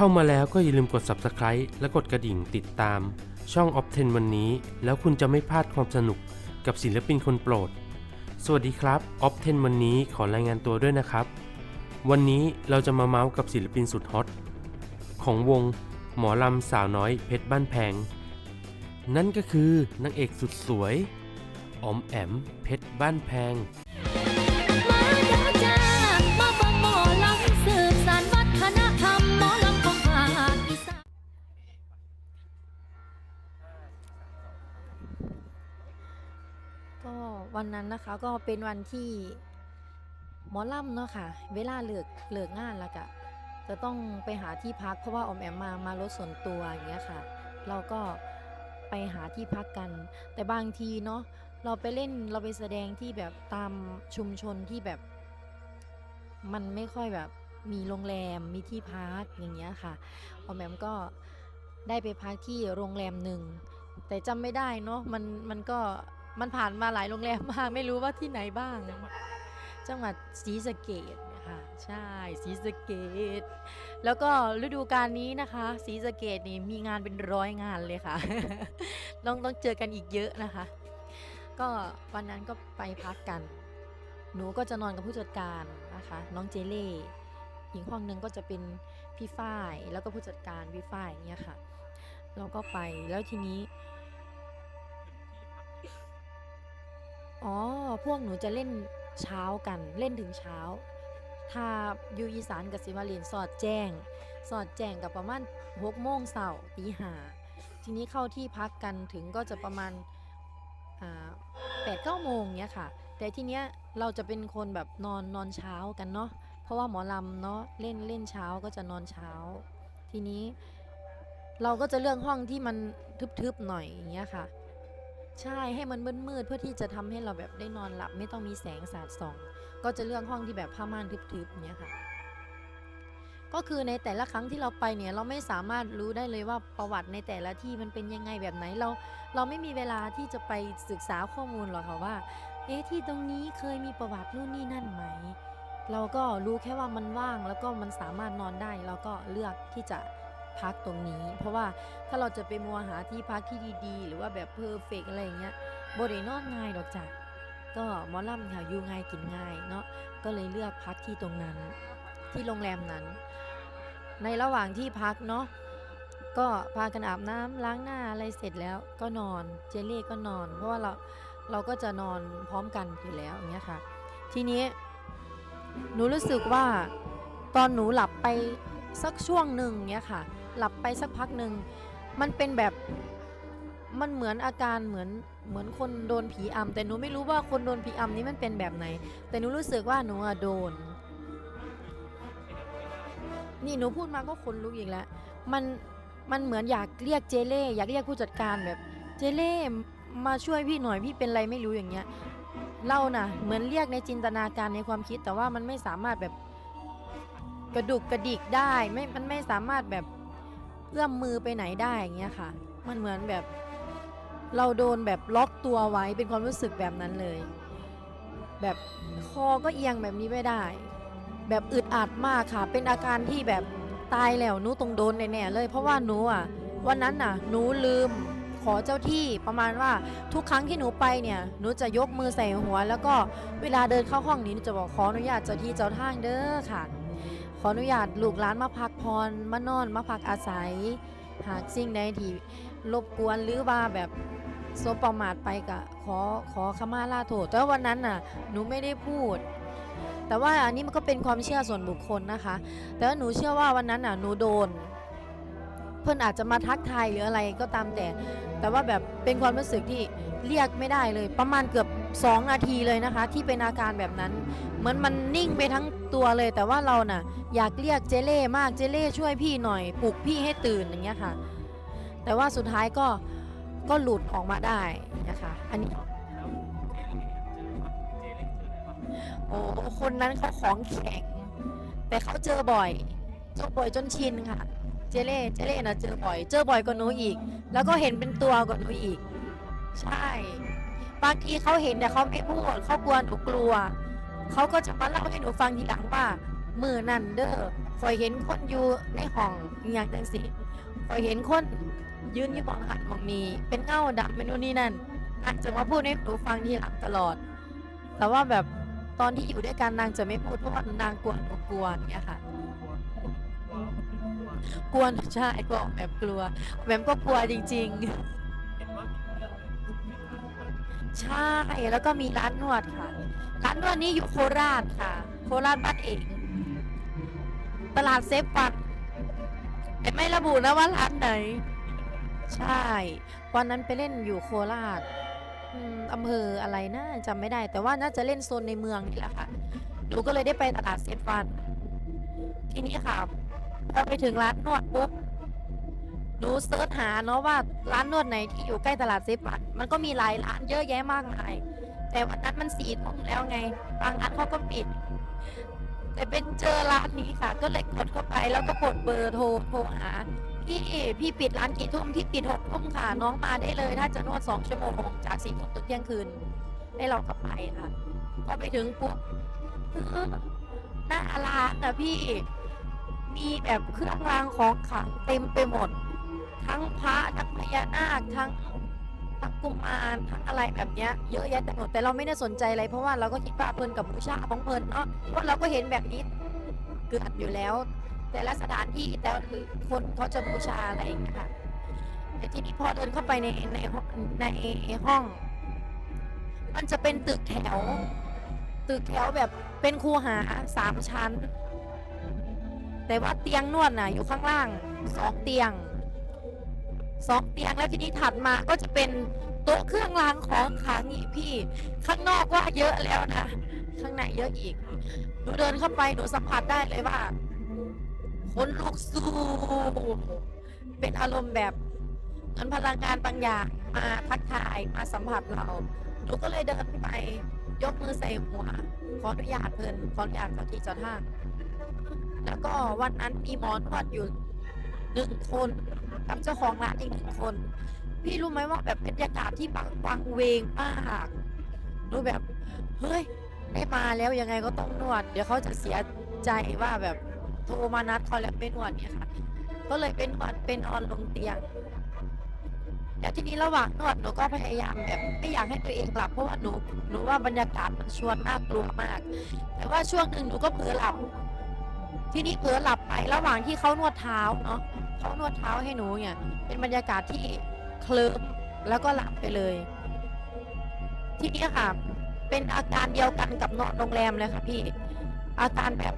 เข้ามาแล้วก็อย่าลืมกด subscribe และกดกระดิ่งติดตาม ช่อง o p 10 วันนี้ แล้วคุณจะไม่พลาดความสนุกกับศิลปินคนโปรด สวัสดีครับ o p 10 วันนี้ขอรายงานตัวด้วยนะครับ วันนี้เราจะมาเมาส์กับศิลปินสุดฮอตของวงหมอลำสาวน้อยเพชรบ้านแพง นั่นก็คือนางเอกสุดสวยออมแอมเพชรบ้านแพง ก็วันนั้นนะคะก็เป็นวันที่หมอล่ำเนาะค่ะ เวลาเลิกเลิกงานแล้วก็จะต้องไปหาที่พักเพราะว่าอมแอมมามารถส่วนตัวอย่างเงี้ยค่ะ เราก็ไปหาที่พักกัน แต่บางทีเนาะเราไปเล่นเราไปแสดงที่แบบตามชุมชนที่แบบ มันไม่ค่อยแบบมีโรงแรมมีที่พักอย่างเงี้ยค่ะออมแอมก็ได้ไปพักที่โรงแรมหนึ่งแต่จำไม่ได้เนาะมันมันก็ มันผ่านมาหลายโรงแรมมาก ไม่รู้ว่าที่ไหนบ้าง จังหวัดศรีสะเกดค่ะใช่ศรีสะเกดแล้วก็ฤดูกาลนี้นะคะศรีสะเกดนี่มีงานเป็นร้อยงานเลยค่ะต้องต้องเจอกันอีกเยอะนะคะ ก็วันนั้นก็ไปพักกัน หนูก็จะนอนกับผู้จัดการนะคะ น้องเจเล่อีกห้องหนึ่งก็จะเป็นพี่ฝ้ายแล้วก็ผู้จัดการพี่ฝ้ายอย่างเงี้ยค่ะ เราก็ไปแล้วทีนี้ อ๋อ พวกหนูจะเล่นเช้ากันเล่นถึงเช้า ถ้าอยู่อีสานกับสิมาเรียนสอดแจ้ง สอดแจ้งกับประมาณหกโมงเสาร์ตีห้าทีนี้เข้าที่พักกันถึงก็จะประมาณแปดเก้าโมงเนี้ยค่ะ แต่ทีเนี้ยเราจะเป็นคนแบบนอนนอนเช้ากันเนาะเพราะว่าหมอลำเนาะเล่นเล่นเช้าก็จะนอนเช้า ทีนี้เราก็จะเลือกห้องที่มันทึบๆหน่อยอย่างเงี้ยค่ะ ใช่ให้มันมืดๆเพื่อที่จะทำให้เราแบบได้นอนหลับ ไม่ต้องมีแสงสาดส่อง ก็จะเลือกห้องที่แบบผ้าม่านทึบๆอย่างเงี้ยค่ะ ก็คือในแต่ละครั้งที่เราไปเนี่ยเราไม่สามารถรู้ได้เลยว่าประวัติในแต่ละที่มันเป็นยังไงแบบไหนเรา เราไม่มีเวลาที่จะไปศึกษาข้อมูลหรอกค่ะว่า เอ๊ะที่ตรงนี้เคยมีประวัตินู่นนี่นั่นไหม เราก็รู้แค่ว่ามันว่างแล้วก็มันสามารถนอนได้ เราก็เลือกที่จะ พักตรงนี้ เพราะว่าถ้าเราจะไปมัวหาที่พักที่ดีๆ หรือว่าแบบเพอร์เฟกอะไรอย่างเงี้ยบริโนอนง่ายดอกจ้ะก็มอลำค่ะอยู่ง่ายกินง่ายเนาะก็เลยเลือกพักที่ตรงนั้น ที่โรงแรมนั้น ในระหว่างที่พักเนาะก็พากันอาบน้ำล้างหน้าอะไรเสร็จแล้วก็นอนเจเล่ก็นอน เพราะว่าเราเราก็จะนอนพร้อมกันอยู่แล้วอย่างเงี้ยค่ะ ทีนี้หนูรู้สึกว่าตอนหนูหลับไปสักช่วงหนึ่งเนี้ยค่ะ หลับไปสักพักหนึ่งมันเป็นแบบมันเหมือนอาการเหมือนเหมือนคนโดนผีอำแต่หนูไม่รู้ว่าคนโดนผีอำนี้มันเป็นแบบไหน แต่หนูรู้สึกว่าหนูอะโดน นี่หนูพูดมาก็ขนลุกอีกแล้วมันมันเหมือนอยากเรียกเจเล่อยากเรียกผู้จัดการแบบ เจเล่มาช่วยพี่หน่อยพี่เป็นไรไม่รู้อย่างเงี้ยเราน่ะ เหมือนเรียกในจินตนาการในความคิดแต่ว่ามันไม่สามารถแบบกระดุกกระดิกได้ไม่มันไม่สามารถแบบ เอื้อมมือไปไหนได้อย่างเงี้ยค่ะ มันเหมือนแบบ เราโดนแบบล็อกตัวไว้เป็นความรู้สึกแบบนั้นเลย แบบคอก็เอียงแบบนี้ไม่ได้ แบบอึดอัดมากค่ะ เป็นอาการที่แบบตายแล้วหนูตรงโดนแน่ๆเลย เพราะว่าหนูอะ วันนั้นน่ะหนูลืมขอเจ้าที่ประมาณว่าทุกครั้งที่หนูไปเนี่ยหนูจะยกมือใส่หัว แล้วก็เวลาเดินเข้าห้องนี้หนูจะบอกขออนุญาตเจ้าที่เจ้าทางเด้อค่ะ ขออนุญาตลูกหลานมาพักพรมานอนมาพักอาศัย หากสิ่งใดที่รบกวนหรือว่าแบบสมประมาทไปกะขอขอขมาลาโทษ แต่วันนั้นน่ะหนูไม่ได้พูด แต่ว่าอันนี้มันก็เป็นความเชื่อส่วนบุคคลนะคะ แต่ว่าหนูเชื่อว่าวันนั้นน่ะหนูโดน เพื่อนอาจจะมาทักทายหรืออะไรก็ตามแต่ แต่ว่าแบบเป็นความรู้สึกที่เรียกไม่ได้เลย ประมาณเกือบ 2 นาทีเลยนะคะ ที่เป็นอาการแบบนั้น เหมือนมันนิ่งไปทั้งตัวเลย แต่ว่าเราน่ะอยากเรียกเจเล่มากเจเล่ช่วยพี่หน่อยปลุกพี่ให้ตื่นอย่างเงี้ยค่ะ แต่ว่าสุดท้ายก็ก็หลุดออกมาได้นะคะอันนี้โอ้คนนั้นเขาของแข็ง แต่เขาเจอบ่อยเจอบ่อยจนชินค่ะ เจเล่เจเล่นะเจอบ่อย เจอบ่อยกว่าหนูอีก แล้วก็เห็นเป็นตัวกว่าหนูอีก ใช่บางทีเขาเห็นแต่เขาไม่พูดเขากลัวหนูกลัวเขาก็จะมาเล่าให้หนูฟังทีหลังว่ามือนั่นเด้อคอยเห็นคนอยู่ในห้องอย่างจังสิคอยเห็นคนยืนอยู่มองหันมองนี้ เป็นเงาดำเป็นนู่นนี่นั่นนางจะมาพูดให้หนูฟังทีหลังตลอด แต่ว่าแบบตอนที่อยู่ด้วยกันนางจะไม่พูดเพราะว่านางกลัวหนูกลัวอย่างเงี้ยค่ะ กลัวใช่กลัวแบบกลัวแบบก็กลัวจริง ๆ ใช่แล้วก็มีร้านนวดค่ะ ร้านนวดนี้อยู่โคราชค่ะ โคราชบ้านเองตลาดเซฟปันแต่ไม่ระบุนะว่าร้านไหน ใช่วันนั้นไปเล่นอยู่โคราชอืมอำเภออะไรนะจำไม่ได้ แต่ว่าน่าจะเล่นโซนในเมืองนี่แหละค่ะหนูก็เลยได้ไปตลาดเซฟวันทีนี้ค่ะ พอไปถึงร้านนวดปุ๊บหนูเซิร์ชหาเนาะว่าร้านนวดไหนที่อยู่ใกล้ตลาดเซฟวันมันก็มีหลายร้านเยอะแยะมากมายแต่วันนั้นมันสี่ทุ่มแล้วไง บางร้านเขาก็ปิด แต่เป็นเจอร้านนี้ค่ะ ก็เลยกดเข้าไปแล้วก็กดเบอร์โทรโทรหาพี่พี่ปิดร้านกี่ทุ่มพี่ปิดหกทุ่มค่ะน้องมาได้เลย ถ้าจะนวดสองชั่วโมงจากสี่ทุ่มถึงเที่ยงคืน ให้เราก็ไปค่ะพอไปถึงปุ๊บหน้าร้านนะพี่ มีแบบเครื่องรางของขลังเต็มไปหมด ทั้งพระทั้งพญานาคทั้งทั้งกุมารทั้งอะไรแบบเนี้ยเยอะแยะไปหมดแต่เราไม่ได้สนใจอะไรเพราะว่าเราก็คิดว่าเพลินกับบูชาของเพลินเนาะเพราะเราก็เห็นแบบนี้เกิดอยู่แล้ว แต่ละสถานที่แต่ละคนเขาจะบูชาอะไรอย่างเงี้ยค่ะแต่ทีนี้พอเดินเข้าไปในในในห้อง มันจะเป็นตึกแถว ตึกแถวแบบเป็นคูหาสามชั้น แต่ว่าเตียงนวดน่ะอยู่ข้างล่างสองเตียงสองเตียงแล้วทีนี้ถัดมาก็จะเป็นโต๊ะเครื่องรางของขลังอีกพี่ ข้างนอกว่าเยอะแล้วนะ ข้างในเยอะอีกหนูเดินเข้าไปหนูสัมผัสได้เลยว่าคนลุกสู้เป็นอารมณ์แบบเหมือนพลังงานบางอย่างมาทักทายมาสัมผัสเราหนูก็เลยเดินไปยกมือใส่หัวขออนุญาตเพิ่นขออนุญาตเจ้าที่เจ้าทาง แล้วก็วันนั้นมีหมอนวดอยู่หนึ่งคนกับเจ้าของร้านอีกหนึ่งคน พี่รู้ไหมว่าแบบบรรยากาศที่บังวังเวงมากหนูแบบเฮ้ยได้มาแล้วยังไงก็ต้องนวด เดี๋ยวเขาจะเสียใจว่าแบบโทรมานัดเขาแล้วไม่นวดเนี่ยค่ะ ก็เลยเป็นนวดเป็นออนลงเตียงแล้วทีนี้ระหว่างนวดหนูก็พยายามแบบไม่อยากให้ตัวเองหลับเพราะว่าหนูหนูว่าบรรยากาศมันชวนน่ากลัวมาก แต่ว่าช่วงหนึ่งหนูก็เผลอหลับ ทีนี้เผลอหลับไประหว่างที่เขานวดเท้าเนาะเขานวดเท้าให้หนูเนี่ย เป็นบรรยากาศที่เคลิ้มแล้วก็หลับไปเลย ทีนี้ค่ะ เป็นอาการเดียวกันกับนอนโรงแรมเลยค่ะพี่ อาการแบบ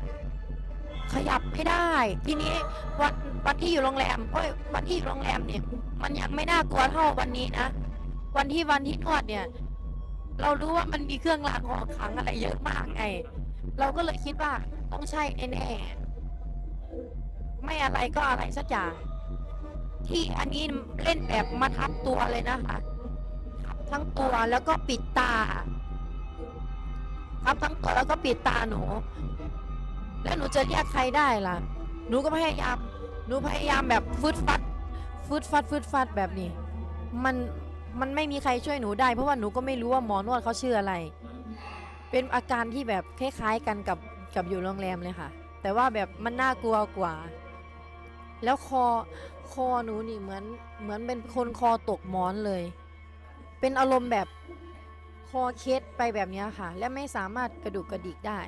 ขยับไม่ได้ ทีนี้วันวันที่อยู่โรงแรมเอ้ยวันที่อยู่โรงแรมเนี่ย มันยังไม่น่ากลัวเท่าวันนี้นะวันที่วันที่นวดเนี่ย เรารู้ว่ามันมีเครื่องรางของขลังอะไรเยอะมากไง เราก็เลยคิดว่า ต้องใช่แน่ๆไม่อะไรก็อะไรสักอย่าง ที่อันนี้เล่นแบบมาทับตัวเลยนะคะทั้งตัวแล้วก็ปิดตาทับทั้งตัวแล้วก็ปิดตาหนู แล้วหนูจะเรียกใครได้ล่ะ หนูก็พยายาม หนูพยายามแบบฟึดฟัดฟึดฟัดฟึดฟัดแบบนี้ มันมันไม่มีใครช่วยหนูได้ เพราะว่าหนูก็ไม่รู้ว่าหมอนวดเขาชื่ออะไร เป็นอาการที่แบบคล้ายๆกันกับ กับอยู่โรงแรมเลยค่ะ แต่ว่าแบบมันน่ากลัวกว่า แล้วคอคอหนูนี่เหมือนเหมือนเป็นคนคอตกหมอนเลย เป็นอารมณ์แบบคอเคสไปแบบนี้ค่ะ และไม่สามารถกระดุกกระดิกได้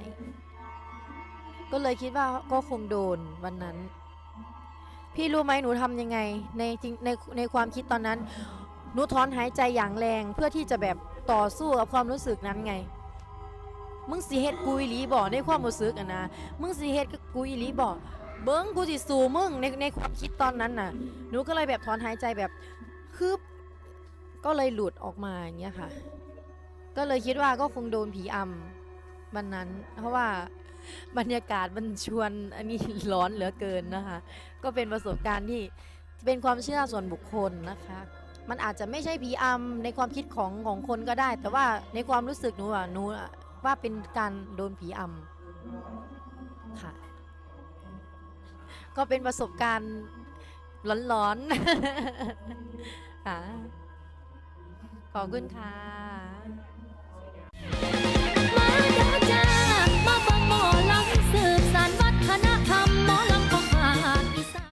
ก็เลยคิดว่าก็คงโดนวันนั้น พี่รู้ไหมหนูทำยังไงในจริงในในความคิดตอนนั้น หนูถอนหายใจอย่างแรงเพื่อที่จะแบบต่อสู้กับความรู้สึกนั้นไง มึงสิเฮ็ดกูอีหลีบอในความรู้สึกอะนะมึงสิเฮ็ดกับกูอีหลีบอเบิ้งกูสิสู้มึงในในความคิดตอนนั้นน่ะหนูก็เลยแบบถอนหายใจแบบคืบก็เลยหลุดออกมาอย่างเงี้ยค่ะ ก็เลยคิดว่าก็คงโดนผีอำวันนั้น เพราะว่าบรรยากาศมันชวนอันนี้ร้อนเหลือเกินนะคะ ก็เป็นประสบการณ์ที่เป็นความเชื่อส่วนบุคคลนะคะ มันอาจจะไม่ใช่ผีอำในความคิดของของคนก็ได้ แต่ว่าในความรู้สึกหนูอะหนูอะ ว่าเป็นการโดนผีอำค่ะ ก็เป็นประสบการณ์ร้อนๆค่ะขอบคุณค่ะ